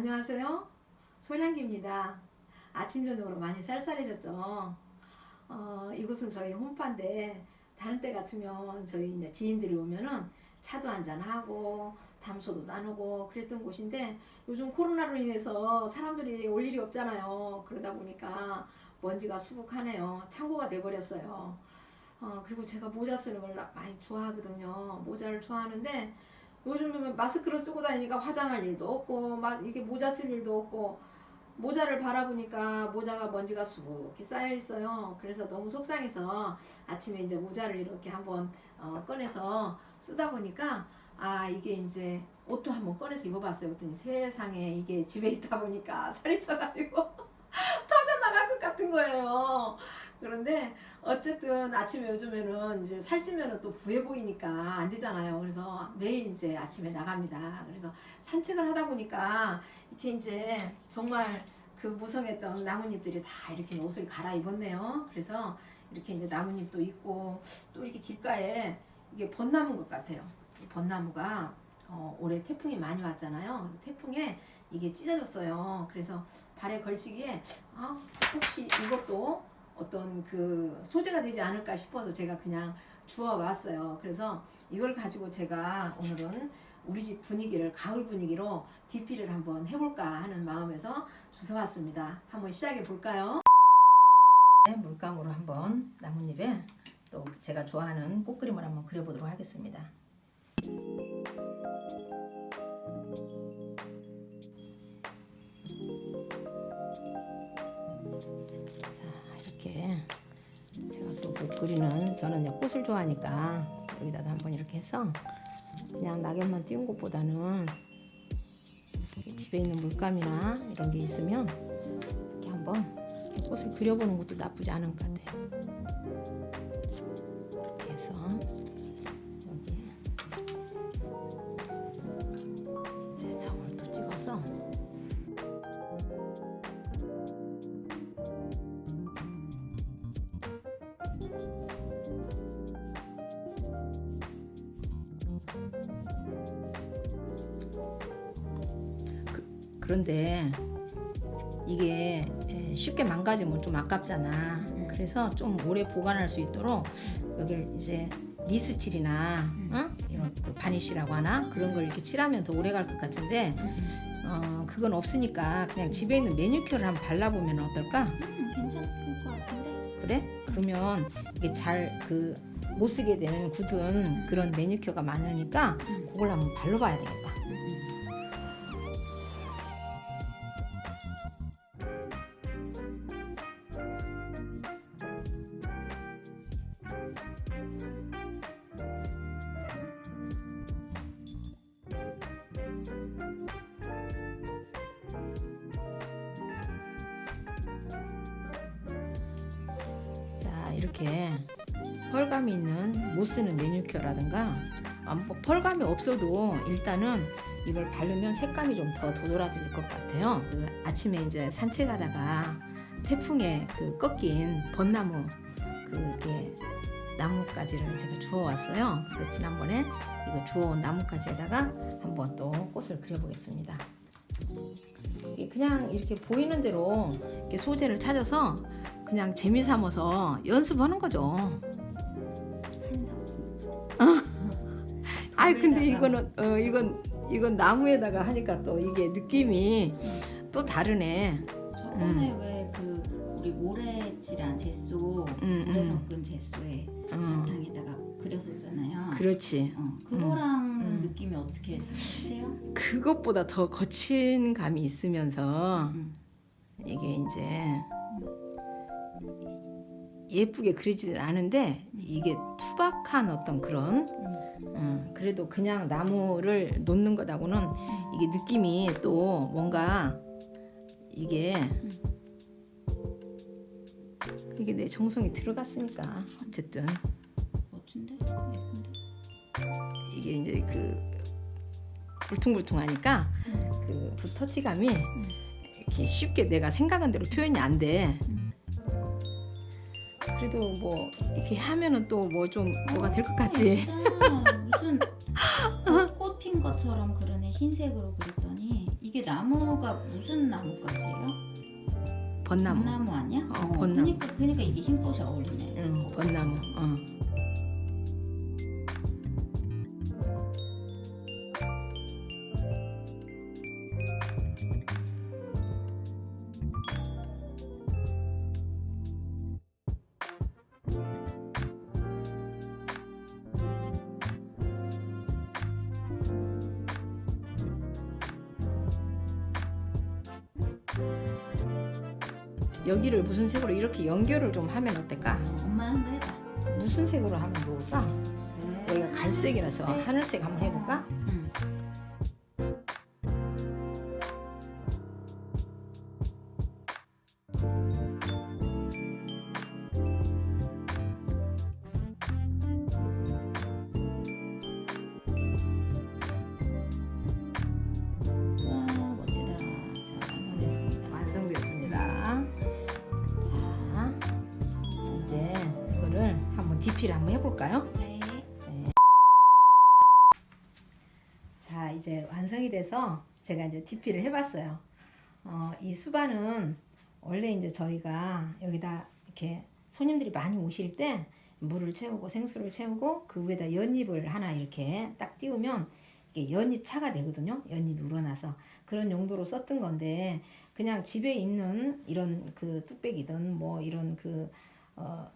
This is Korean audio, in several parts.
안녕하세요. 소량기입니다. 아침 저녁으로 많이 쌀쌀해졌죠. 어, 이곳은 저희 홈파인데 다른 때 같으면 저희 이제 지인들이 오면은 차도 한잔 하고 담소도 나누고 그랬던 곳인데 요즘 코로나로 인해서 사람들이 올 일이 없잖아요. 그러다 보니까 먼지가 수북하네요. 창고가 돼버렸어요. 어, 그리고 제가 모자 쓰는 걸 많이 좋아하거든요. 모자를 좋아하는데 요즘은 마스크를 쓰고 다니니까 화장할 일도 없고 마- 이게 모자 쓸 일도 없고 모자를 바라보니까 모자가 먼지가 수북히 쌓여 있어요. 그래서 너무 속상해서 아침에 이제 모자를 이렇게 한번 어, 꺼내서 쓰다 보니까 아 이게 이제 옷도 한번 꺼내서 입어봤어요. 그랬더니 세상에 이게 집에 있다 보니까 살이 쪄가지고 같은 거예요. 그런데 어쨌든 아침에 요즘에는 이제 살찌면은 또 부해 보이니까 안 되잖아요. 그래서 매일 이제 아침에 나갑니다. 그래서 산책을 하다 보니까 이렇게 이제 정말 그 무성했던 나뭇잎들이 다 이렇게 옷을 갈아입었네요. 그래서 이렇게 이제 나뭇잎도 있고 또 이렇게 길가에 이게 벚나무인 것 같아요. 이 벚나무가 어, 올해 태풍이 많이 왔잖아요. 그래서 태풍에 이게 찢어졌어요. 그래서 발에 걸치기에 아, 혹시 이것도 어떤 그 소재가 되지 않을까 싶어서 제가 그냥 주워 왔어요. 그래서 이걸 가지고 제가 오늘은 우리 집 분위기를 가을 분위기로 DP를 한번 해볼까 하는 마음에서 주워 왔습니다. 한번 시작해 볼까요? 네, 물감으로 한번 나뭇잎에 또 제가 좋아하는 꽃그림을 한번 그려보도록 하겠습니다. 자 이렇게 제가 또 그 그리는 저는 꽃을 좋아하니까 여기다가 한번 이렇게 해서 그냥 낙엽만 띄운 것보다는 집에 있는 물감이나 이런 게 있으면 이렇게 한번 꽃을 그려보는 것도 나쁘지 않은 것 같아요. 이렇게 해서 그런데 이게 에, 쉽게 망가지면 좀 아깝잖아. 그래서 좀 오래 보관할 수 있도록 여기를 이제 리스칠이나 어? 이런 그 바니쉬라고 하나 그런 걸 이렇게 칠하면 더 오래 갈 것 같은데 어, 그건 없으니까 그냥 집에 있는 매니큐어를 한번 발라보면 어떨까? 음, 괜찮을 것 같은데. 그래? 그러면 이게 잘 그 못 쓰게 되는 굳은 그런 매니큐어가 많으니까 음. 그걸 한번 발라봐야 되겠다. 이렇게 펄감이 있는 못 쓰는 매니큐어라든가 아, 뭐 펄감이 없어도 일단은 이걸 바르면 색감이 좀 더 도드라질 것 같아요. 그 아침에 이제 산책하다가 태풍에 그 꺾인 벚나무 그게 나뭇가지를 제가 주워왔어요. 그래서 지난번에 이거 주워온 나뭇가지에다가 한번 또 꽃을 그려보겠습니다. 그냥 이렇게 보이는 대로 이렇게 소재를 찾아서 그냥 재미 삼아서 연습하는 거죠. 아이 근데 이거는 어 이건 이건 나무에다가 하니까 또 이게 느낌이 또 다르네. 저번에 왜 그 우리 모래질한 제소, 음, 모래 음. 섞은 제소에 음, 바탕에다가 그렸었잖아요. 그렇지. 어, 그거랑 음. 느낌이 어떻게 돼요? 그것보다 더 거친 감이 있으면서 음. 이게 이제 예쁘게 그리지는 않은데 이게 투박한 어떤 그런 음. 음, 그래도 그냥 나무를 놓는 것하고는 이게 느낌이 또 뭔가 이게 이게 내 정성이 들어갔으니까 어쨌든 멋진데? 예쁜데? 이게 이제 그 울퉁불퉁하니까 그 붓터치감이 이렇게 쉽게 내가 생각한 대로 표현이 안 돼. 음. 그래도 뭐 이렇게 하면은 또 뭐 좀 뭐가 될것 어, 같지. 무슨 꽃, 꽃핀 것처럼 그러네 흰색으로 그렸더니 이게 나무가 무슨 나무까지예요? 벚나무. 벚나무 아니야? 어, 벚나무. 그러니까 그러니까 이게 흰 꽃이 어울리네. 응, 벚나무. 어. 여기를 무슨 색으로 이렇게 연결을 좀 하면 어떨까? 어, 엄마 한번 해봐. 무슨 색으로 하면 좋을까? 글쎄. 여기가 갈색이라서 네. 하늘색 한번 해볼까? DP를 한번 해볼까요? 네. 자, 이제 완성이 돼서 제가 이제 DP를 해봤어요. 어, 이 수반은 원래 이제 저희가 여기다 이렇게 손님들이 많이 오실 때 물을 채우고 생수를 채우고 그 위에다 연잎을 하나 이렇게 딱 띄우면 이게 연잎 차가 되거든요. 연잎이 우러나서 그런 용도로 썼던 건데 그냥 집에 있는 이런 그 뚝배기든 뭐 이런 그 어,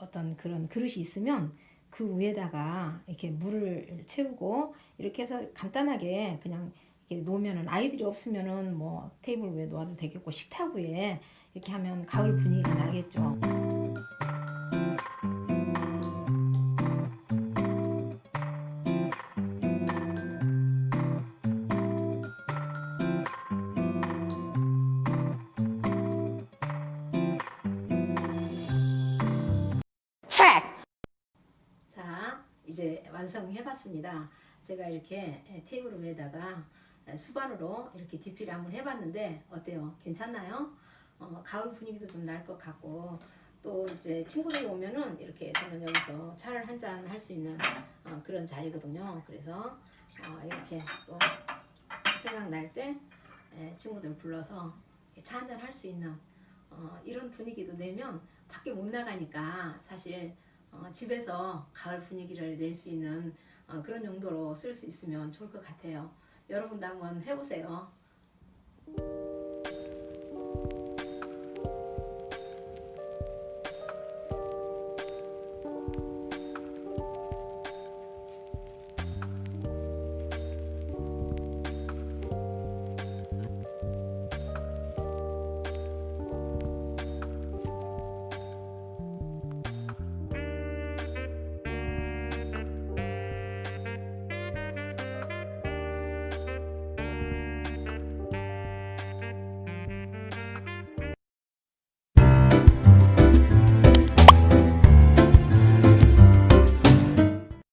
어떤 그런 그릇이 있으면 그 위에다가 이렇게 물을 채우고 이렇게 해서 간단하게 그냥 이렇게 놓으면은 아이들이 없으면은 뭐 테이블 위에 놓아도 되겠고 식탁 위에 이렇게 하면 가을 분위기가 나겠죠. 이제 완성해봤습니다. 제가 이렇게 테이블 위에다가 수반으로 이렇게 DP를 한번 해봤는데 어때요? 괜찮나요? 어, 가을 분위기도 좀 날 것 같고 또 이제 친구들이 오면은 이렇게 저는 여기서 차를 한 잔 할 수 있는 어, 그런 자리거든요. 그래서 어, 이렇게 또 생각날 때 예, 친구들 불러서 차 한 잔 할 수 있는 어, 이런 분위기도 내면 밖에 못 나가니까 사실 어, 집에서 가을 분위기를 낼 수 있는 어, 그런 용도로 쓸 수 있으면 좋을 것 같아요. 여러분도 한번 해보세요.